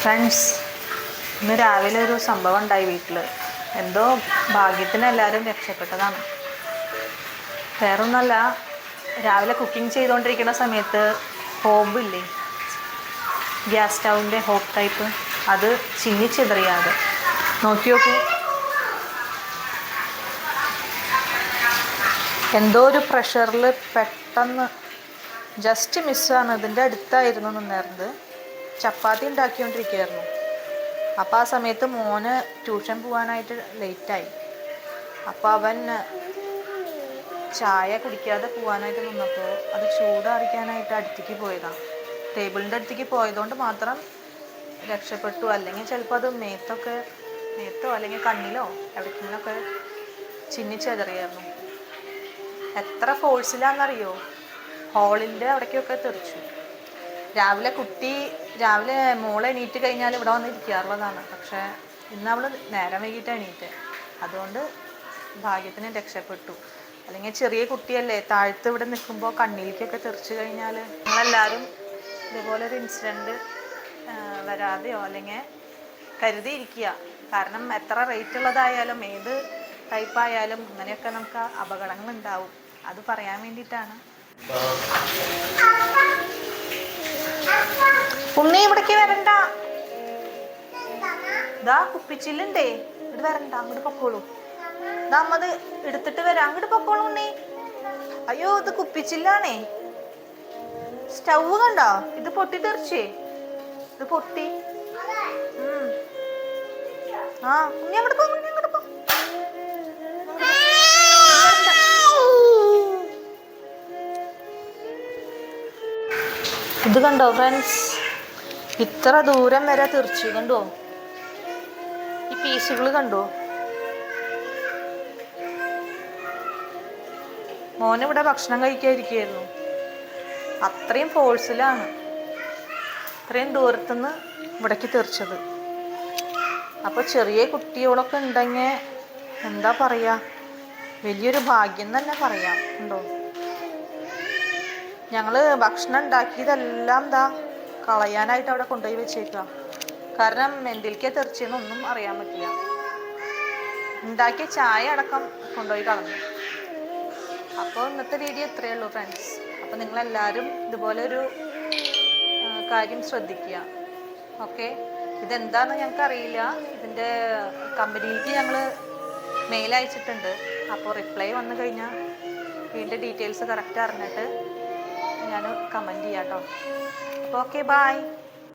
Friends ഇന്ന് രാവിലെ ഒരു സംഭവം ഉണ്ടായി വീട്ടിൽ എന്തോ ഭാഗ്യത്തിന് എല്ലാവരും രക്ഷപ്പെട്ടതാണ്. വേറൊന്നല്ല രാവിലെ കുക്കിംഗ് ചെയ്തുകൊണ്ടിരിക്കുന്ന സമയത്ത് ഹോബ് ഇല്ലേ ഗ്യാസ് സ്റ്റൗവിന്റെ ഹോബ് ടൈപ്പ് അത് ചിന്നിച്ചിതറിയാതെ നോക്കി നോക്കൂ. എന്തോ ഒരു പ്രഷറിൽ പെട്ടെന്ന് ജസ്റ്റ് മിസ്സാണ് ഇതിന്റെ അടുത്തായിരുന്നു നിന്നിരുന്നത് ചപ്പാത്തി ഉണ്ടാക്കിക്കൊണ്ടിരിക്കുകയായിരുന്നു. അപ്പോൾ ആ സമയത്ത് മോന് ട്യൂഷൻ പോകാനായിട്ട് ലേറ്റായി. അപ്പോൾ അവൻ ചായ കുടിക്കാതെ പോകാനായിട്ട് നിന്നപ്പോൾ അത് ചൂടാറിക്കാനായിട്ട് അടുത്തേക്ക് പോയതാണ് ടേബിളിന്റെ അടുത്തേക്ക് പോയതുകൊണ്ട് മാത്രം രക്ഷപ്പെട്ടു. അല്ലെങ്കിൽ ചിലപ്പോൾ അത് മേത്തൊക്കെ മേത്തോ അല്ലെങ്കിൽ കണ്ണിലോ എവിടേക്കെങ്കിലൊക്കെ ചിന്നിച്ചെതറിയായിരുന്നു എത്ര ഫോഴ്സിലാണെന്നറിയോ ഹോളിന്റെ അവിടേക്കൊക്കെ തെറിച്ചു. രാവിലെ കുട്ടി രാവിലെ മോളെ എണീറ്റ് കഴിഞ്ഞാൽ ഇവിടെ വന്ന് ഇരിക്കാറുള്ളതാണ് പക്ഷേ ഇന്ന് അവൾ നേരം വൈകിട്ട് എണീറ്റ്. അതുകൊണ്ട് ഭാഗ്യത്തിന് രക്ഷപ്പെട്ടു. അല്ലെങ്കിൽ ചെറിയ കുട്ടിയല്ലേ താഴ്ത്ത് ഇവിടെ നിൽക്കുമ്പോൾ കണ്ണിലേക്കൊക്കെ തെറിച്ചു കഴിഞ്ഞാൽ നിങ്ങളെല്ലാവരും ഇതുപോലെ ഒരു ഇൻസിഡന്റ് വരാതെയോ അല്ലെങ്കിൽ കരുതിയിരിക്കുക. കാരണം എത്ര റേറ്റ് ഉള്ളതായാലും ഏത് ടൈപ്പായാലും അങ്ങനെയൊക്കെ നമുക്ക് അപകടങ്ങൾ ഉണ്ടാവും അത് പറയാൻ വേണ്ടിയിട്ടാണ്. ഉണ്ണി ഇവിടേക്ക് വരണ്ട. ഇതാ കുപ്പിച്ചില്ലുണ്ടേ. ഇവിടെ വരണ്ട അങ്ങോട്ട് പൊക്കോളൂ. അമ്മത് എടുത്തിട്ട് വരാം. അങ്ങോട്ട് പൊക്കോളൂ ഉണ്ണി. അയ്യോ ഇത് കുപ്പിച്ചില്ലാണേ. സ്റ്റൗ കണ്ടോ? ഇത് പൊട്ടി തെറിച്ചേ. ഇത് പൊട്ടി. ആ ഉണ്ണി അങ്ങോട്ട് പോ ഉണ്ണി അങ്ങോട്ട് പോ. ഇത് കണ്ടോ ഫ്രണ്ട്സ് ഇത്ര ദൂരം വരെ തീർച്ചു കണ്ടോ? ഈ പീസുകൾ കണ്ടോ? മോനിവിടെ ഭക്ഷണം കഴിക്കാതിരിക്കുകയായിരുന്നു. അത്രയും ഫോഴ്സിലാണ് അത്രയും ദൂരത്തുനിന്ന് ഇവിടേക്ക് തീർച്ചത് അപ്പോൾ ചെറിയ കുട്ടികളൊക്കെ ഉണ്ടെങ്കിൽ എന്താ പറയാ? വലിയൊരു ഭാഗ്യം തന്നെ പറയാം. ഉണ്ടോ? ഞങ്ങൾ ഭക്ഷണം ഉണ്ടാക്കിയതെല്ലാം ദാ കളയാനായിട്ട് അവിടെ കൊണ്ടുപോയി വെച്ചേക്കുക കാരണം എന്തിലേക്കാ തെറിച്ചെന്നൊന്നും അറിയാൻ പറ്റില്ല. ഉണ്ടാക്കിയ ചായ അടക്കം കൊണ്ടുപോയി കളഞ്ഞു. അപ്പോൾ ഇന്നത്തെ വീഡിയോ ഇത്രയേ ഉള്ളൂ ഫ്രണ്ട്സ് അപ്പോൾ നിങ്ങളെല്ലാവരും ഇതുപോലെ ഒരു കാര്യം ശ്രദ്ധിക്കുക. ഓക്കെ? ഇതെന്താന്ന് ഞങ്ങൾക്ക് അറിയില്ല ഇതിന്റെ കമ്പനിയിലേക്ക് ഞങ്ങൾ മെയിൽ അയച്ചിട്ടുണ്ട്. അപ്പോൾ റിപ്ലൈ വന്നു കഴിഞ്ഞാൽ ഇതിന്റെ ഡീറ്റെയിൽസ് കറക്റ്റ് അറിഞ്ഞിട്ട് ഞാൻ കമന്റ് ചെയ്യാം കേട്ടോ അപ്പോൾ ഓക്കെ ബായ്